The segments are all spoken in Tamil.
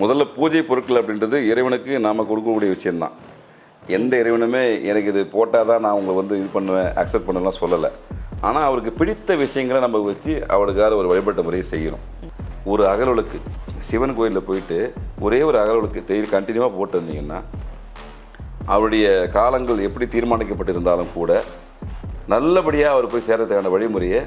முதல்ல பூஜை பொருட்கள் அப்படின்றது இறைவனுக்கு நாம் கொடுக்கக்கூடிய விஷயந்தான் எந்த இறைவனுமே எனக்கு இது போட்டால் தான் நான் உங்களை வந்து இது பண்ணுவேன் அக்செப்ட் பண்ணலாம் சொல்லலை. ஆனால் அவருக்கு பிடித்த விஷயங்களை நம்ம வச்சு அவளுக்காக ஒரு வழிபட்ட முறையை செய்யணும். ஒரு அகலவலுக்கு சிவன் கோயிலில் போயிட்டு ஒரே ஒரு அகலவலுக்கு டெய்லி கண்டினியூவாக போட்டு வந்தீங்கன்னா அவருடைய காலங்கள் எப்படி தீர்மானிக்கப்பட்டிருந்தாலும் கூட நல்லபடியாக அவர் போய் சேரத்துக்கான வழிமுறையை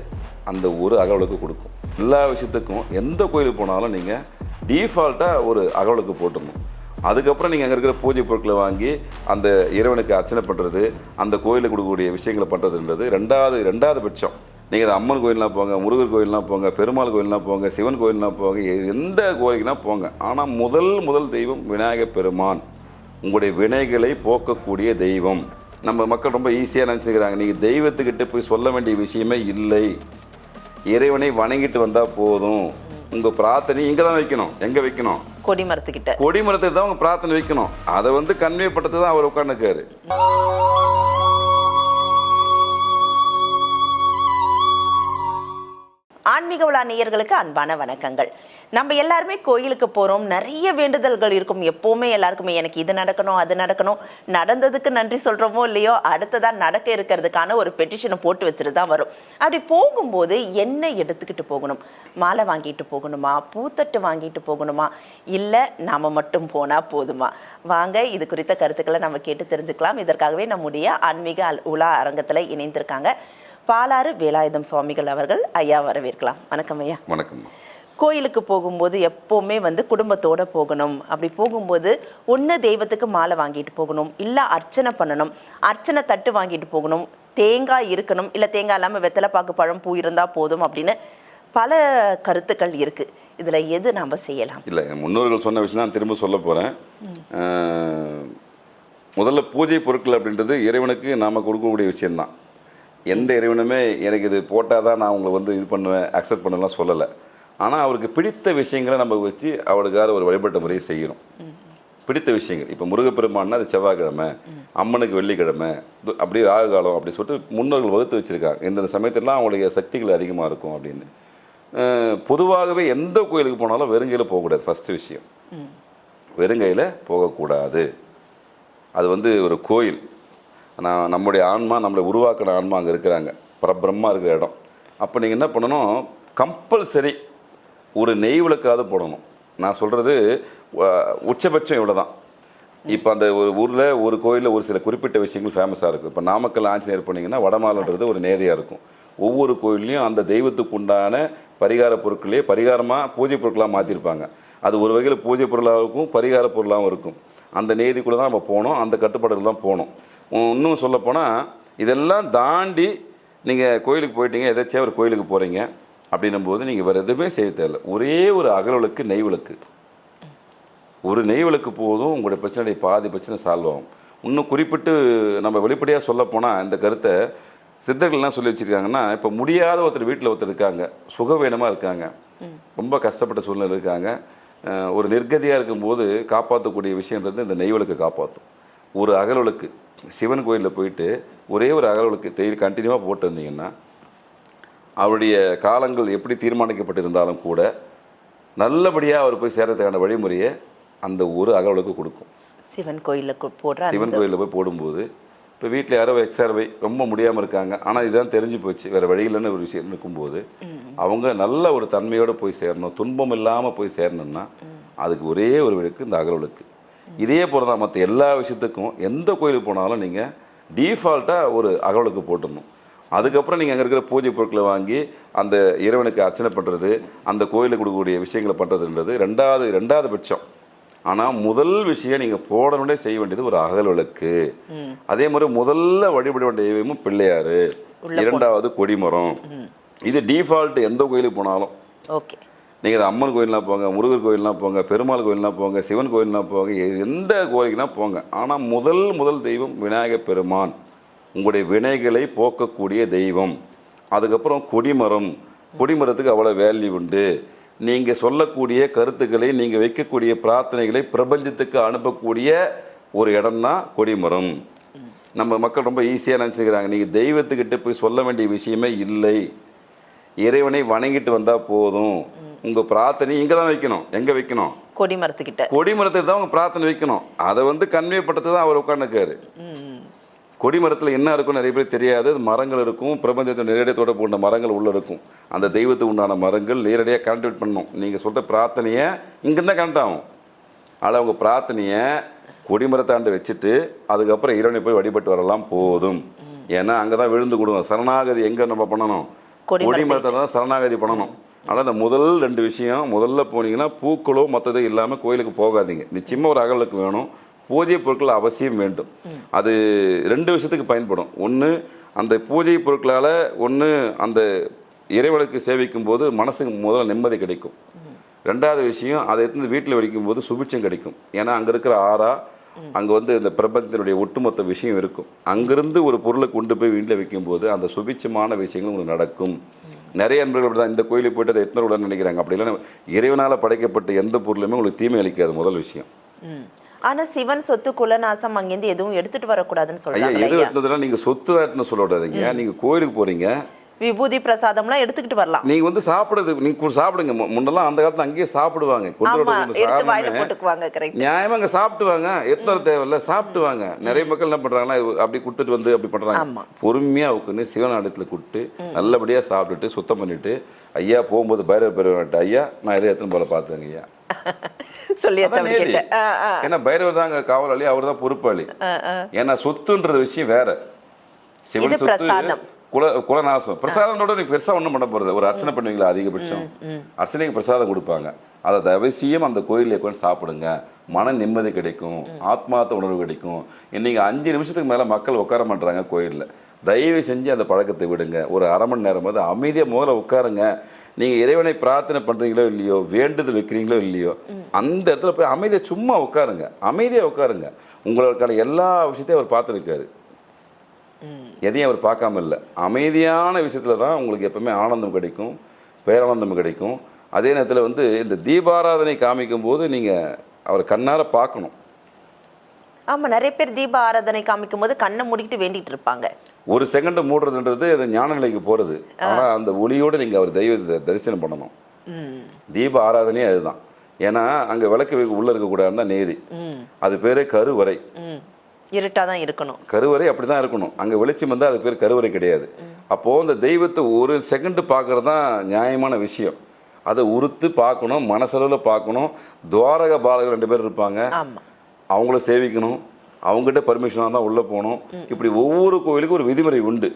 அந்த ஒரு அகலுக்கு கொடுக்கும். எல்லா விஷயத்துக்கும் எந்த கோயிலுக்கு போனாலும் நீங்கள் டீஃபால்ட்டாக ஒரு அகவலுக்கு போட்டுடணும். அதுக்கப்புறம் நீங்கள் அங்கே இருக்கிற பூஜை பொருட்களை வாங்கி அந்த இறைவனுக்கு அர்ச்சனை பண்ணுறது அந்த கோயிலுக்கு கொடுக்கக்கூடிய விஷயங்களை பண்ணுறதுன்றது ரெண்டாவது ரெண்டாவது பட்சம். நீங்கள் அது அம்மன் கோயிலெலாம் போங்க முருகர் கோயிலெலாம் போங்க பெருமாள் கோயிலெலாம் போங்க சிவன் கோயிலெலாம் போங்க எந்த கோயிலுக்குனா போங்க. ஆனால் முதல் முதல் தெய்வம் விநாயகப் பெருமான். உங்களுடைய வினைகளை போக்கக்கூடிய தெய்வம். நம்ம மக்கள் ரொம்ப ஈஸியாக நினச்சிக்கிறாங்க. நீங்கள் தெய்வத்துக்கிட்ட போய் சொல்ல வேண்டிய விஷயமே இல்லை. இறைவனை வணங்கிட்டு வந்தால் போதும். உங்கள் பிரார்த்தனை இங்கே தான் வைக்கணும். எங்கே வைக்கணும்? கொடிமரத்துக்கிட்ட கொடிமரத்துக்கு தான் உங்கள் பிரார்த்தனை வைக்கணும். அதை வந்து கன்வே பட்டது தான் அவர் உட்காந்துருக்காரு ஆன்மீக விழா நேயர்களுக்கு அன்பான வணக்கங்கள். நம்ம எல்லாருமே கோயிலுக்கு போகிறோம் நிறைய வேண்டுதல்கள் இருக்கும். எப்போவுமே எல்லாருக்குமே எனக்கு இது நடக்கணும் அது நடக்கணும். நடந்ததுக்கு நன்றி சொல்கிறோமோ இல்லையோ அடுத்ததாக நடக்க இருக்கிறதுக்கான ஒரு பெட்டிஷனை போட்டு வச்சுட்டு தான் வரும். அப்படி போகும்போது என்ன எடுத்துக்கிட்டு போகணும்? மாலை வாங்கிட்டு போகணுமா? பூத்தட்டு வாங்கிட்டு போகணுமா? இல்லை நாம் மட்டும் போனால் போதுமா? வாங்க இது குறித்த கருத்துக்களை நம்ம கேட்டு தெரிஞ்சுக்கலாம். இதற்காகவே நம்முடைய ஆன்மீக அல்- உலா அரங்கத்தில் இணைந்திருக்காங்க. பாலாறு வேலாயுதம் சுவாமிகள் அவர்கள் ஐயா வரவேற்கலாம். வணக்கம் ஐயா. வணக்கம். கோயிலுக்கு போகும்போது எப்போவுமே வந்து குடும்பத்தோட போகணும். அப்படி போகும்போது ஒன்று தெய்வத்துக்கு மாலை வாங்கிட்டு போகணும். இல்லை அர்ச்சனை பண்ணணும். அர்ச்சனை தட்டு வாங்கிட்டு போகணும். தேங்காய் இருக்கணும். இல்லை தேங்காய் இல்லாமல் வெத்தலை பாக்கு பழம் பூ இருந்தால் போதும் அப்படின்னு பல கருத்துக்கள் இருக்கு. இதில் எது நாம் செய்யலாம்? இல்லை முன்னோர்கள் சொன்ன விஷயம் தான் திரும்ப சொல்ல போகிறேன் முதல்ல பூஜை பொருட்கள் அப்படின்றது இறைவனுக்கு நாம் கொடுக்கக்கூடிய விஷயம்தான். எந்த இறைவனுமே எனக்கு இது போட்டால் தான் நான் உங்களை வந்து இது பண்ணுவேன் அக்செப்ட் பண்ணலாம் சொல்லலை. ஆனால் அவருக்கு பிடித்த விஷயங்களை நம்ம வச்சு அவளுக்காக ஒரு வழிபட்ட முறையை செய்யணும். பிடித்த விஷயங்கள். இப்போ முருகப்பெருமான்னா அது செவ்வாய்க்கிழமை அம்மனுக்கு வெள்ளிக்கிழமை இது அப்படியே ராகு காலம் அப்படி சொல்லிட்டு முன்னோர்கள் வகுத்து வச்சுருக்காங்க. இந்தந்த சமயத்திலாம் அவங்களுடைய சக்திகள் அதிகமாக இருக்கும் அப்படின்னு. பொதுவாகவே எந்த கோயிலுக்கு போனாலும் வெறுங்கையில் போகக்கூடாது ஃபஸ்ட்டு விஷயம். வெறுங்கையில் போகக்கூடாது. அது வந்து ஒரு கோயில். நான் நம்முடைய ஆன்மா நம்மளை உருவாக்கின ஆன்மா அங்கே இருக்கிறாங்க. பரபிரம்மா இருக்கிற இடம். அப்போ நீங்கள் என்ன பண்ணணும்? கம்பல்சரி ஒரு நெய் விளக்காவது போடணும். நான் சொல்கிறது உச்சபட்சம் இவ்வளோ தான் இப்போ அந்த ஒரு ஊரில் ஒரு கோயிலில் ஒரு சில குறிப்பிட்ட விஷயங்கள் ஃபேமஸாக இருக்கும். இப்போ நாமக்கல் ஆஞ்சநேயர் போனீங்கன்னா வடமாலன்றது ஒரு நேதியாக இருக்கும். ஒவ்வொரு கோயில்லையும் அந்த தெய்வத்துக்கு உண்டான பரிகார பொருட்களே பரிகாரமாக பூஜை பொருட்களாக மாற்றிருப்பாங்க அது ஒரு வகையில் பூஜை பொருளாகவும் இருக்கும் பரிகார பொருளாகவும் இருக்கும். அந்த நேதிக்குள்ளே தான் நம்ம போனோம். அந்த கட்டுப்பாடுகள் தான் போனோம். இன்னும் சொல்லப்போனால் இதெல்லாம் தாண்டி நீங்கள் கோயிலுக்கு போயிட்டீங்க எதாச்சும் ஒரு கோயிலுக்கு போகிறீங்க அப்படின்னும் போது நீங்கள் வேறு எதுவுமே செய்ய தேவையில்ல. ஒரே ஒரு அகல் நெய் விளக்கு. ஒரு நெய் விளக்கு போதும் உங்களுடைய பிரச்சனையுடைய பாதி பிரச்சனை சால்வ் ஆகும். இன்னும் குறிப்பிட்டு நம்ம வெளிப்படையாக சொல்லப்போனால் இந்த கருத்தை சித்தர்கள்லாம் சொல்லி வச்சுருக்காங்கன்னா இப்போ முடியாத ஒருத்தர் வீட்டில் ஒருத்தர் இருக்காங்க சுகவீனமாக இருக்காங்க. ரொம்ப கஷ்டப்பட்ட சூழ்நிலை இருக்காங்க. ஒரு நிர்கதியாக இருக்கும்போது காப்பாற்றக்கூடிய விஷயன்றது இந்த நெய் விளக்கு காப்பாற்றும் ஒரு அகல் விளக்கு. சிவன் கோயிலில் போயிட்டு ஒரே ஒரு அகல் விளக்கு டெய்லி கண்டினியூவாக போட்டு வந்தீங்கன்னா அவருடைய காலங்கள் எப்படி தீர்மானிக்கப்பட்டிருந்தாலும் கூட நல்லபடியாக அவர் போய் சேரத்துக்கான வழிமுறையை அந்த ஒரு அகவலுக்கு கொடுக்கும். சிவன் கோயிலுக்கு போடுற சிவன் கோயிலில் போய் போடும்போது இப்போ வீட்டில் யாரோ எக்ஸார்வை ரொம்ப முடியாமல் இருக்காங்க. ஆனால் இதுதான் தெரிஞ்சு போச்சு. வேறு வழியிலன்னு ஒரு விஷயம் இருக்கும்போது அவங்க நல்ல ஒரு தன்மையோடு போய் சேரணும் துன்பம் இல்லாமல் போய் சேரணும்னா அதுக்கு ஒரே ஒரு விளக்கு இந்த அகவலுக்கு இதே போல தான் மற்ற எல்லா விஷயத்துக்கும் எந்த கோயிலுக்கு போனாலும் நீங்கள் டீஃபால்ட்டாக ஒரு அகவலுக்கு போட்டுடணும். அதுக்கப்புறம் நீங்கள் அங்கே இருக்கிற பூஜை பொருட்களை வாங்கி அந்த இறைவனுக்கு அர்ச்சனை பண்ணுறது அந்த கோயிலுக்கு கொடுக்கக்கூடிய விஷயங்களை பண்ணுறதுன்றது ரெண்டாவது ரெண்டாவது பட்சம். ஆனால் முதல் விஷயம் நீங்கள் போடணுன்னே செய்ய வேண்டியது ஒரு அகல் விளக்கு. அதே மாதிரி முதல்ல வழிபட வேண்டிய தெய்வமும் பிள்ளையார். இரண்டாவது கொடிமரம் இது டிஃபால்ட் எந்த கோயிலுக்கு போனாலும். ஓகே. நீங்கள் அது அம்மன் கோயிலெலாம் போங்க முருகர் கோயிலெலாம் போங்க பெருமாள் கோயிலெலாம் போங்க சிவன் கோயிலெலாம் போங்க எந்த கோயிலுக்குனா போங்க. ஆனால் முதல் முதல் தெய்வம் விநாயகப் பெருமான். உங்களுடைய வினைகளை போக்கக்கூடிய தெய்வம். அதுக்கப்புறம் கொடிமரம். கொடிமரத்துக்கு அவ்வளோ வேல்யூ உண்டு. நீங்கள் சொல்லக்கூடிய கருத்துக்களை நீங்கள் வைக்கக்கூடிய பிரார்த்தனைகளை பிரபஞ்சத்துக்கு அனுப்பக்கூடிய ஒரு இடம்தான் கொடிமரம். நம்ம மக்கள் ரொம்ப ஈஸியாக நினச்சிக்கிறாங்க. நீங்கள் தெய்வத்துக்கிட்ட போய் சொல்ல வேண்டிய விஷயமே இல்லை. இறைவனை வணங்கிட்டு வந்தால் போதும். உங்கள் பிரார்த்தனை இங்கே தான் வைக்கணும். எங்கே வைக்கணும்? கொடி மரத்துக்கிட்ட. கொடிமரத்துக்கு தான் அவங்க பிரார்த்தனை வைக்கணும். அதை வந்து கன்வே தான் அவர் உட்காந்துக்காரு கொடிமரத்தில் என்ன இருக்கும் நிறைய பேர் தெரியாது. மரங்கள் இருக்கும். பிரபஞ்சத்தை நேரடியாக தொடர்பு கொண்ட மரங்கள் உள்ளே இருக்கும். அந்த தெய்வத்துக்கு உண்டான மரங்கள் நேரடியாக கனெக்ட் பண்ணணும் நீங்கள் சொல்கிற பிரார்த்தனையை இங்கேருந்து கனெக்ட் ஆகும். அதில் அவங்க பிரார்த்தனையை கொடிமரத்தாண்டு வச்சுட்டு அதுக்கப்புறம் இறைவனை போய் வழிபட்டு வரலாம் போதும். ஏன்னா அங்கே தான் விழுந்து கொடுங்க. சரணாகதி எங்கே நம்ம பண்ணணும். கொடிமரத்தை தான் சரணாகதி பண்ணணும். ஆனால் அந்த முதல் ரெண்டு விஷயம் முதல்ல போனீங்கன்னா பூக்களோ மற்றதோ இல்லாமல் கோயிலுக்கு போகாதீங்க. நிச்சயமாக ஒரு அகலுக்கு வேணும். பூஜை பொருட்கள் அவசியம் வேண்டும். அது ரெண்டு விஷயத்துக்கு பயன்படும். ஒன்று அந்த பூஜை பொருட்களால் ஒன்று அந்த இறைவனுக்கு சேவிக்கும் போது மனசுக்கு முதல்ல நிம்மதி கிடைக்கும். ரெண்டாவது விஷயம் அதை எடுத்து வீட்டில் வெடிக்கும் போது சுபிட்சம் கிடைக்கும். ஏன்னா அங்கே இருக்கிற ஆறா அங்கே வந்து இந்த பிரபஞ்சத்தினுடைய ஒட்டுமொத்த விஷயம் இருக்கும். அங்கிருந்து ஒரு பொருளை கொண்டு போய் வீட்டில் வைக்கும்போது அந்த சுபிட்சமான விஷயங்கள் உங்களுக்கு நடக்கும். நிறைய அப்படி தான் இந்த கோயிலுக்கு போயிட்டு அதை எத்தனை உடனே நினைக்கிறாங்க? அப்படி இல்லைன்னா இறைவனால் படைக்கப்பட்ட எந்த பொருளுமே உங்களுக்கு தீமை அளிக்காது முதல் விஷயம். ஆனா சிவன் சொத்து குலநாசம் அங்கேருந்து எதுவும் எடுத்துட்டு வரக்கூடாதுன்னு சொல்றாங்க எது ஐயா? எடுத்ததுனா நீங்கள் சொத்து தாட்டுன்னு சொல்ல விடாதீங்க. நீங்கள் கோயிலுக்கு போகிறீங்க விபூதி பிரசாதம்லாம் எடுத்துக்கிட்டு வரலாம். நீங்கள் வந்து சாப்பிடுறது நீங்கள் சாப்பிடுங்க. முன்னெல்லாம் அந்த காலத்துல அங்கேயே சாப்பிடுவாங்க. நியாயமா அங்க சாப்பிட்டு வாங்க எத்தனை தேவையில்ல சாப்பிட்டு வாங்க நிறைய மக்கள் என்ன பண்றாங்கன்னா அப்படி கொடுத்துட்டு வந்து அப்படி. பண்றாங்க. பொறுமையா உட்காந்து சிவநாடத்துல கூப்பிட்டு நல்லபடியா சாப்பிட்டுட்டு சுத்தம் பண்ணிட்டு ஐயா போகும்போது பைரவர் பெருவர்கிட்ட ஐயா நான் இதை எத்தனை போல பார்த்துங்க ஐயா? ஏன்னா பைரவர் தான் அங்க காவலாளி அவர் தான் பொறுப்பாளி. ஏன்னா சொத்துன்ற விஷயம் வேற. சிவன் சொத்து. குல குலநாசம். பிரசாதம்னோட நீங்க பெருசா ஒண்ணும் பண்ண போறது ஒரு அர்ச்சனை பண்ணுவீங்களா அதிகபட்சம்? அர்ச்சனைக்கு பிரசாதம் கொடுப்பாங்க. அதை அவசியம் அந்த கோயிலில் உட்காந்து சாப்பிடுங்க. மன நிம்மதி கிடைக்கும். ஆத்மார்த்த உணர்வு கிடைக்கும். இன்னைக்கு அஞ்சு நிமிஷத்துக்கு மேல மக்கள் உட்கார மாட்டாங்க கோயில்ல. தயவு செஞ்சு அந்த பழக்கத்தை விடுங்க. ஒரு அரை மணி நேரம் வந்து அமைதியா முதல்ல உட்காருங்க. நீங்க இறைவனை பிரார்த்தனை பண்றீங்களோ இல்லையோ வேண்டுதல் வைக்கிறீங்களோ இல்லையோ அந்த இடத்துல போய் அமைதியா சும்மா உட்காருங்க. அமைதியா உட்காருங்க. உங்களுக்கான எல்லா விஷயத்தையும் அவர் பார்த்துருக்காரு. எதையும் அவர் பார்க்காம இல்லை அமைதியான விஷயத்துல தான் உங்களுக்கு எப்பவுமே ஆனந்தம் கிடைக்கும் பேரானந்தம் கிடைக்கும். அதே நேரத்தில் வந்து இந்த தீபாராதனை காமிக்கும் போது நீங்கள் அவரை கண்ணார பார்க்கணும். ஆமா நிறைய பேர் தீப ஆராதனை காமிக்கும் போது கண்ணை மூடிட்டு வேண்டிட்டு இருப்பாங்க. ஒரு செகண்ட் மூடுறதுன்றது அது ஞான நிலைக்கு போகிறது ஆனால் அந்த ஒளியோடு நீங்கள் அவர் தெய்வத்தை தரிசனம் பண்ணணும். தீப ஆராதனையே அதுதான். ஏன்னா அங்கே விளக்கு உள்ளே இருக்கக்கூடாது தான் நேதி. அது பேரே கருவறை. இருட்டாக தான் இருக்கணும். கருவறை அப்படி தான் இருக்கணும். அங்கே வெளிச்சம் வந்தால் அது பேர் கருவறை கிடையாது. அப்போது அந்த தெய்வத்தை ஒரு செகண்டு பார்க்குறது தான் நியாயமான விஷயம். அதை உறுத்து பார்க்கணும் மனசளவில் பார்க்கணும். துவாரக பாலகர் ரெண்டு பேர் இருப்பாங்க. அவங்கள சேவிக்கணும். அவங்ககிட்ட பர்மிஷனாக தான் உள்ளே போகணும். இப்படி ஒவ்வொரு கோயிலுக்கும் ஒரு விதிமுறை உண்டு.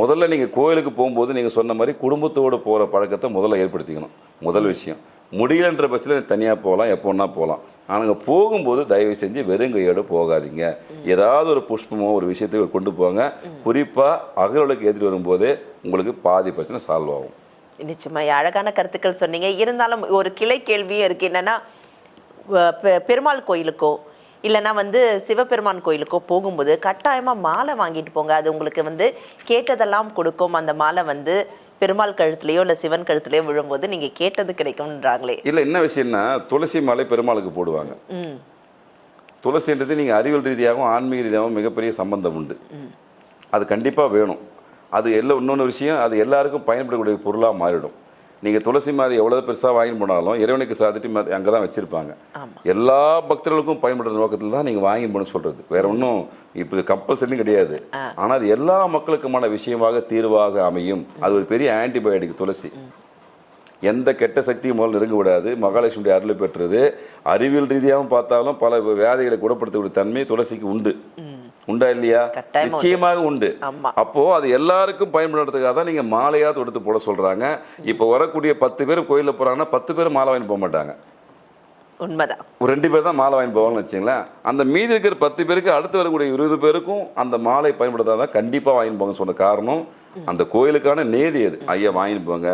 முதல்ல நீங்கள் கோயிலுக்கு போகும்போது நீங்கள் சொன்ன மாதிரி குடும்பத்தோடு போகிற பழக்கத்தை முதல்ல ஏற்படுத்திக்கணும். முதல் விஷயம். முடியலன்ற பட்சத்தில் தனியாக போகலாம் எப்போன்னா போகலாம். ஆனால் போகும்போது தயவு செஞ்சு வெறுங்கையோடு போகாதீங்க. ஏதாவது ஒரு புஷ்பமோ ஒரு விஷயத்தையோ கொண்டு போங்க. குறிப்பாக அகலுக்கு எதிரி வரும்போது உங்களுக்கு பாதி பிரச்சனை சால்வ் ஆகும். நிச்சயமா அழகான கருத்துக்கள் சொன்னீங்க. இருந்தாலும் ஒரு கிளை கேள்வியே இருக்கு. என்னன்னா பெ- பெருமாள் கோயிலுக்கோ இல்லைன்னா வந்து சிவபெருமான் கோயிலுக்கோ போகும்போது கட்டாயமாக மாலை வாங்கிட்டு போங்க. அது உங்களுக்கு வந்து கேட்டதெல்லாம் கொடுக்கும். அந்த மாலை வந்து பெருமாள் கழுத்துலயோ இல்ல சிவன் கழுத்துலயோ விழும்போது நீங்க கேட்டது கிடைக்கும்ன்றாங்களே. இல்லை என்ன விஷயம்னா துளசி மாலை பெருமாளுக்கு போடுவாங்க. துளசின்றது நீங்கள் அறிவியல் ரீதியாகவும் ஆன்மீக ரீதியாகவும் மிகப்பெரிய சம்பந்தம் உண்டு. அது கண்டிப்பாக வேணும். அது எல்லாம் இன்னொன்று விஷயம் அது எல்லாருக்கும் பயன்படக்கூடிய பொருளாக மாறிடும். நீங்கள் துளசி மாதிரி எவ்வளோ பெருசாக வாங்கி போனாலும் இறைவனுக்கு சாதிட்டு அங்கே தான் வச்சுருப்பாங்க. எல்லா பக்தர்களுக்கும் பயன்படுற நோக்கத்தில் தான் நீங்கள் வாங்கி போகணும்னு சொல்கிறது வேற ஒன்றும் இப்போ கம்பல்சரி கிடையாது. ஆனால் அது எல்லா மக்களுக்குமான விஷயமாக தீர்வாக அமையும். அது ஒரு பெரிய ஆன்டிபயோட்டிக் துளசி. எந்த கெட்ட சக்தியும் முதல்ல நெருங்க விடாது மகாலட்சுமியுடைய அருளை பெற்றது. அறிவியல் ரீதியாகவும் பார்த்தாலும் பல வியாதிகளை குணப்படுத்தக்கூடிய தன்மை துளசிக்கு உண்டு. உண்டா இல்லையா. நிச்சயமாக உண்டு. அப்போ அது எல்லாருக்கும் பயன்படுறதுக்காக தான் நீங்க மாலையா தொடுத்து போட சொல்றாங்க. இப்போ வரக்கூடிய பத்து பேர் கோயிலில் போறாங்கன்னா பத்து பேர் மாலை வாங்கி போக மாட்டாங்க. உண்மைதான். ஒரு ரெண்டு பேர் தான் மாலை வாங்கி போவாங்கன்னு வச்சுங்களேன். அந்த மீதி இருக்கிற பத்து பேருக்கு அடுத்து வரக்கூடிய இருபது பேருக்கும் அந்த மாலை பயன்படுத்தாதான் கண்டிப்பாக வாங்கி போங்க சொன்ன காரணம் அந்த கோயிலுக்கான நேதி அது. ஐயா வாங்கிட்டு போங்க.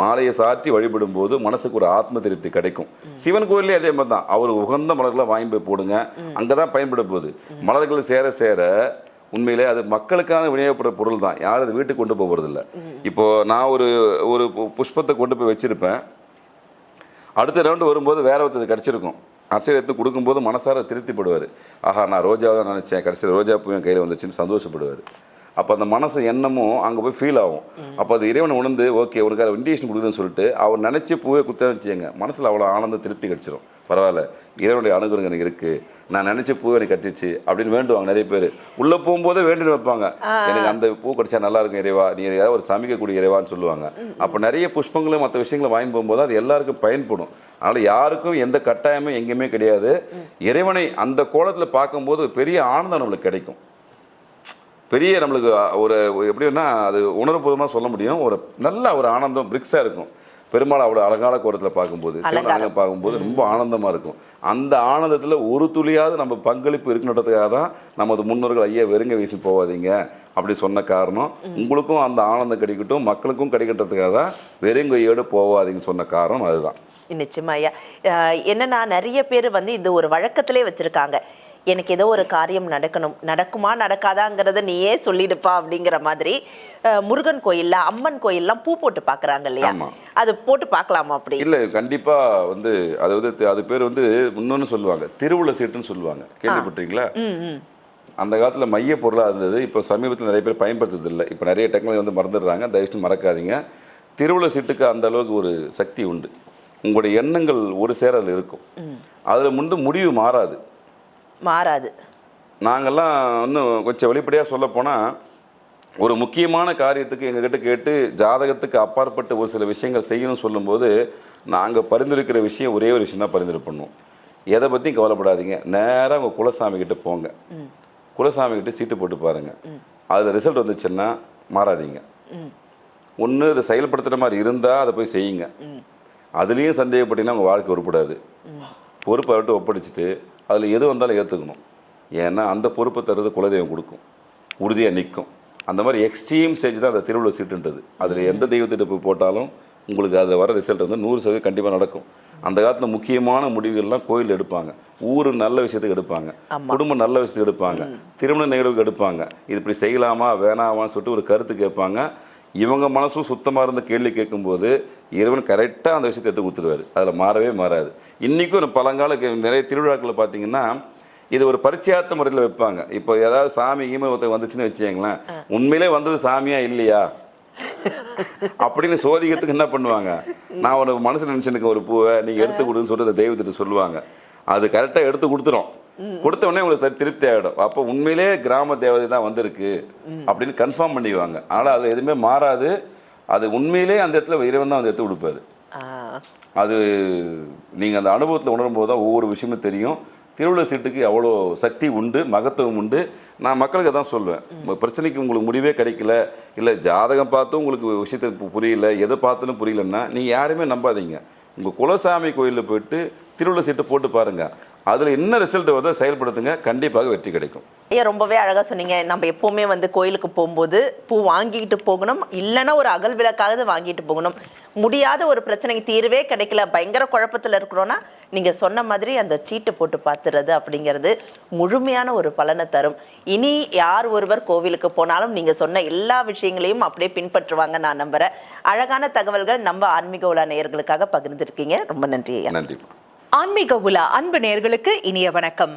மாலையை சாற்றி வழிபடும் போது மனசுக்கு ஒரு ஆத்ம திருப்தி கிடைக்கும். சிவன் கோயிலே அதே மாதிரி தான் அவர் உகந்த மலர்களை வாங்கி போய் போடுங்க. அங்கே தான் பயன்பட போகுது. மலர்கள் சேர சேர உண்மையிலே அது மக்களுக்கான விநியோகப்படுற பொருள் தான் யாரும் அது வீட்டுக்கு கொண்டு போக போகிறதில்ல இப்போ நான் ஒரு ஒரு பு- புஷ்பத்தை கொண்டு போய் வச்சிருப்பேன். அடுத்த ரவுண்டு வரும்போது வேற ஒருத்தர் கிடச்சிருக்கும். அர்ச்சனை எடுத்து கொடுக்கும்போது மனசார திருப்திப்படுவார். ஆஹா நான் ரோஜாவை தான் நினச்சேன். கடைசியில் ரோஜா பூ என் கையில் வந்துச்சுன்னு சந்தோஷப்படுவார். அப்போ அந்த மனசு எண்ணமும் அங்கே போய் ஃபீல் ஆகும். அப்போ அது இறைவனை உணர்ந்து ஓகே உனக்கு அதை இண்டிகேஷன் கொடுக்குதுன்னு சொல்லிட்டு அவர் நினச்சி பூவே குத்த வச்சுங்க மனசில் அவ்வளோ ஆனந்த திருப்தி கிடச்சிரும். பரவாயில்ல. இறைவனுடைய அனுகிரகம் எனக்கு இருக்கு. நான் நினைச்ச பூ எனக்கு கட்டிச்சு அப்படின்னு வேண்டுவாங்க நிறைய பேர். உள்ள போகும்போதே வேண்டி வைப்பாங்க. எனக்கு அந்த பூ கிடைச்சா நல்லா இருக்கும் இறைவா. நீ ஏதாவது ஒரு சமைக்கக்கூடிய இறைவான்னு சொல்லுவாங்க. அப்போ நிறைய புஷ்பங்களும் மற்ற விஷயங்களை வாங்கி போகும்போது அது எல்லாருக்கும் பயன்படும். அதனால யாருக்கும் எந்த கட்டாயமும் எங்கேயுமே கிடையாது. இறைவனை அந்த கோலத்தில் பார்க்கும்போது பெரிய ஆனந்தம் நம்மளுக்கு கிடைக்கும். பெரிய நம்மளுக்கு ஒரு எப்படின்னா அது உணர்வுபூர்வமாக சொல்ல முடியும். ஒரு நல்ல ஒரு ஆனந்தம் பிரிக்ஸாக இருக்கும். பெருமாள் அவ்வளோ அழகான கோலத்தில் பார்க்கும்போது சிவனாக பார்க்கும்போது ரொம்ப ஆனந்தமாக இருக்கும். அந்த ஆனந்தத்தில் ஒரு துளியாவது நம்ம பங்களிப்பு இருக்கணுன்றதுக்காக தான் நமது முன்னோர்கள் ஐயா வெறுங்க வீசி போகாதீங்க அப்படி சொன்ன காரணம். உங்களுக்கும் அந்த ஆனந்தம் கிடைக்கட்டும் மக்களுக்கும் கிடைக்கன்றதுக்காக தான் வெறுங்கையோடு போகாதீங்கன்னு சொன்ன காரணம் அதுதான். நிச்சயமா ஐயா. என்னன்னா நிறைய பேர் வந்து இந்த ஒரு வழக்கத்திலே வச்சிருக்காங்க. எனக்கு ஏதோ ஒரு காரியம் நடக்கணும். நடக்குமா நடக்காதாங்கிறத நீயே சொல்லிடுப்பா அப்படிங்கிற மாதிரி முருகன் கோயில்ல அம்மன் கோயில்லாம் பூ போட்டு பார்க்கறாங்க இல்லையா. அது போட்டு பார்க்கலாமா அப்படி? இல்லை கண்டிப்பாக வந்து அது வந்து அது பேர் வந்து இன்னொன்று சொல்லுவாங்க திருவுள்ள சீட்டுன்னு சொல்லுவாங்க. ம் அந்த காலத்தில் மைய பொருளாக இருந்தது இப்போ சமீபத்தில் நிறைய பேர் பயன்படுத்துறது இல்லை. இப்போ நிறைய டெக்னாலஜி வந்து மறந்துடுறாங்க தயவுசெய்து மறக்காதீங்க. திருவிழா சீட்டுக்கு அந்த அளவுக்கு ஒரு சக்தி உண்டு. உங்களுடைய எண்ணங்கள் ஒரு சேர அதில் இருக்கும் அதில் முண்டு முடிவு மாறாது. மாறாது. நாங்கள்லாம் இன்னும் கொஞ்சம் வெளிப்படையாக சொல்லப்போனால் ஒரு முக்கியமான காரியத்துக்கு எங்ககிட்ட கேட்டு ஜாதகத்துக்கு அப்பாற்பட்டு ஒரு சில விஷயங்கள் செய்யணும்னு சொல்லும்போது நாங்கள் பரிந்துரைக்கிற விஷயம் ஒரே ஒரு விஷயம் தான் பரிந்துரை பண்ணுவோம். எதை பற்றியும் கவலைப்படாதீங்க. நேராக உங்கள் குலசாமி கிட்ட போங்க. குலசாமி கிட்ட சீட்டு போட்டு பாருங்க. அதில் ரிசல்ட் வந்துச்சுன்னா மாறாதீங்க. ஒன்று இதை செயல்படுத்துகிற மாதிரி இருந்தால் அதை போய் செய்யுங்க. அதுலேயும் சந்தேகப்பட்டீங்கன்னா உங்கள் வாழ்க்கை உருப்படாது. பொறுப்பை விட்டு ஒப்படைச்சிட்டு அதில் எது வந்தாலும் ஏற்றுக்கணும் ஏன்னா அந்த பொறுப்பை தருது குலதெய்வம் கொடுக்கும். உறுதியாக நிற்கும் அந்த மாதிரி எக்ஸ்ட்ரீம் ஸ்டேஜ் தான் அந்த திருவிழா சீட்டுன்றது. அதில் எந்த தெய்வத்திட்ட போய் போட்டாலும் உங்களுக்கு அது வர ரிசல்ட் வந்து நூறு சதவீதம் கண்டிப்பாக நடக்கும். அந்த காலத்தில் முக்கியமான முடிவுகள்லாம் கோயில் எடுப்பாங்க. ஊர் நல்ல விஷயத்துக்கு எடுப்பாங்க. குடும்பம் நல்ல விஷயத்துக்கு எடுப்பாங்க. திருமண நிகழ்வுக்கு எடுப்பாங்க. இது இப்படி செய்யலாமா வேணாமான்னு சொல்லிட்டு ஒரு கருத்து கேட்பாங்க. இவங்க மனசும் சுத்தமாக இருந்த கேள்வி கேட்கும்போது இறைவன் கரெக்டாக அந்த விஷயத்தை எடுத்து கொடுத்துருவாரு அதில் மாறவே மாறாது. இன்றைக்கும் ஒரு பழங்கால நிறைய திருவிழாக்களில் பார்த்தீங்கன்னா இது ஒரு பரிச்சயார்த்த முறையில் வைப்பாங்க. இப்போ ஏதாவது சாமி ஈமை ஒருத்தர் வந்துச்சுன்னு வச்சுக்கங்களேன். உண்மையிலே வந்தது சாமியா இல்லையா? அப்படின்னு சோதிக்கிறதுக்கு என்ன பண்ணுவாங்க? நான் ஒரு மனசுல நினைச்சுருக்க ஒரு பூவை நீங்க எடுத்து கொடுன்னு சொல்லிட்டு அந்த தெய்வத்திட்ட சொல்லுவாங்க. அது கரெக்டாக எடுத்து கொடுத்துரும். கொடுத்த உடனே உங்களுக்கு சரி திருப்தி ஆகிடும் அப்போ உண்மையிலே கிராம தேவதை தான் வந்திருக்கு அப்படின்னு கன்ஃபார்ம் பண்ணிடுவாங்க. ஆனால் அது எதுவுமே மாறாது. அது உண்மையிலே அந்த இடத்துல இறைவன் தான் வந்து எடுத்து கொடுப்பாரு அது நீங்கள் அந்த அனுபவத்தில் உணரும் போது தான் ஒவ்வொரு விஷயமும் தெரியும். திருவிழா சீட்டுக்கு அவ்வளோ சக்தி உண்டு மகத்துவம் உண்டு. நான் மக்களுக்கு அதான் சொல்லுவேன் பிரச்சனைக்கு உங்களுக்கு முடிவே கிடைக்கல இல்லை ஜாதகம் பார்த்தும் உங்களுக்கு விஷயத்தை புரியல எதை பார்த்தாலும் புரியலன்னா நீங்கள் யாருமே நம்பாதீங்க. உங்கள் குலசாமி கோயிலில் போயிட்டு திருவிழா சீட்டை போட்டு பாருங்கள் அதில் என்ன ரிசல்ட் வருதோ செயல்படுத்துங்க. கண்டிப்பாக வெற்றி கிடைக்கும். ஐயா ரொம்பவே அழகாக சொன்னீங்க. நம்ம எப்போவுமே வந்து கோயிலுக்கு போகும்போது பூ வாங்கிட்டு போகணும். இல்லைன்னா ஒரு அகல் விளக்காவது வாங்கிட்டு போகணும். முடியாத ஒரு பிரச்சனைக்கு தீர்வே கிடைக்கல. பயங்கர குழப்பத்தில் இருக்கிறோன்னா நீங்கள் சொன்ன மாதிரி அந்த சீட்டு போட்டு பார்த்துறது அப்படிங்கிறது முழுமையான ஒரு பலனை தரும். இனி யார் ஒருவர் கோவிலுக்கு போனாலும் நீங்கள் சொன்ன எல்லா விஷயங்களையும் அப்படியே பின்பற்றுவாங்க நான் நம்புகிறேன் அழகான தகவல்கள் நம்ம ஆன்மீக உலா நேயர்களுக்காக பகிர்ந்திருக்கீங்க. ரொம்ப நன்றி நன்றி. ஆன்மீக உலா அன்பு நேயர்களுக்கு இனிய வணக்கம்.